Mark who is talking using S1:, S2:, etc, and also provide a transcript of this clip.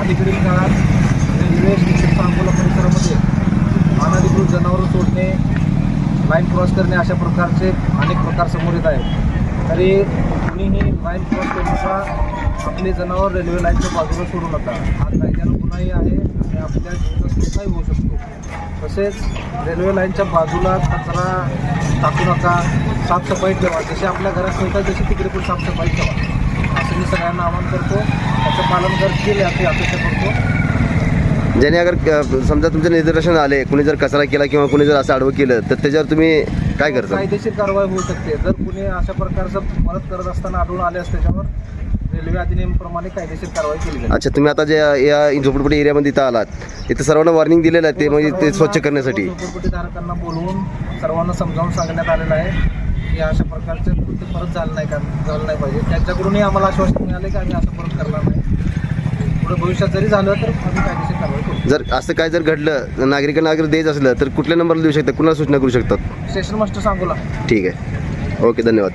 S1: अलीकडील काळात railway station Sangola परिसरामध्ये अनधिकृत जनावरं सोडणे लाईन क्रॉस करणे अशा प्रकारचे अनेक प्रकार समोर येत आहेत. तरी कुणीही लाईन क्रॉस करण्याचा आपले जनावर रेल्वे लाईनच्या बाजूला सोडू नका. हा कायद्याला गुन्हाही आहे आणि आपल्या जीवनात होऊ शकतो. तसेच रेल्वे लाईनच्या बाजूला कचरा टाकू नका. साफसफाई ठेवा. जशी आपल्या घरात ठेवतात तशी तिकडे पण साफसफाई ठेवा. असं मी सगळ्यांना आवाहन करतो. त्याचं पालन करतील याची अपेक्षा करतो.
S2: ज्याने अगर समजा तुमचं निदर्शन आले कुणी जर कचरा केला किंवा कुणी जर असं आडवं केलं तर त्याच्यावर तुम्ही काय करता?
S1: कायदेशीर कारवाई होऊ शकते. जर कुणी अशा प्रकारचं मदत करत असताना आढळून आले असते त्याच्यावर रेल्वे अधिनियमाप्रमाणे कायदेशीर कारवाई केली जाईल.
S2: अच्छा तुम्ही आता जे या झोपडपट्टी एरियामध्ये इथं आलात इथं सर्वांना वॉर्निंग दिलेलं आहे ते म्हणजे ते स्वच्छ करण्यासाठी.
S1: झोपडपट्टीधारकांना बोलवून सर्वांना समजावून सांगण्यात आलेलं आहे. की अशा प्रकारचे कृत्य परत झालं नाही का? झालं नाही पाहिजे. त्यांच्याकडूनही आम्हाला आश्वासन मिळाले की आम्ही असं परत करणार नाही. पुढे भविष्यात जरी झालं तर आम्ही कायदेशीर कारवाई करू.
S2: जर असं काय जर घडलं नागरिकांना अगर द्यायचं असलं तर कुठल्या नंबरला देऊ शकतात कुणाला सूचना करू शकतात?
S1: स्टेशन मास्टर सांगूला
S2: ठीक आहे. ओके धन्यवाद.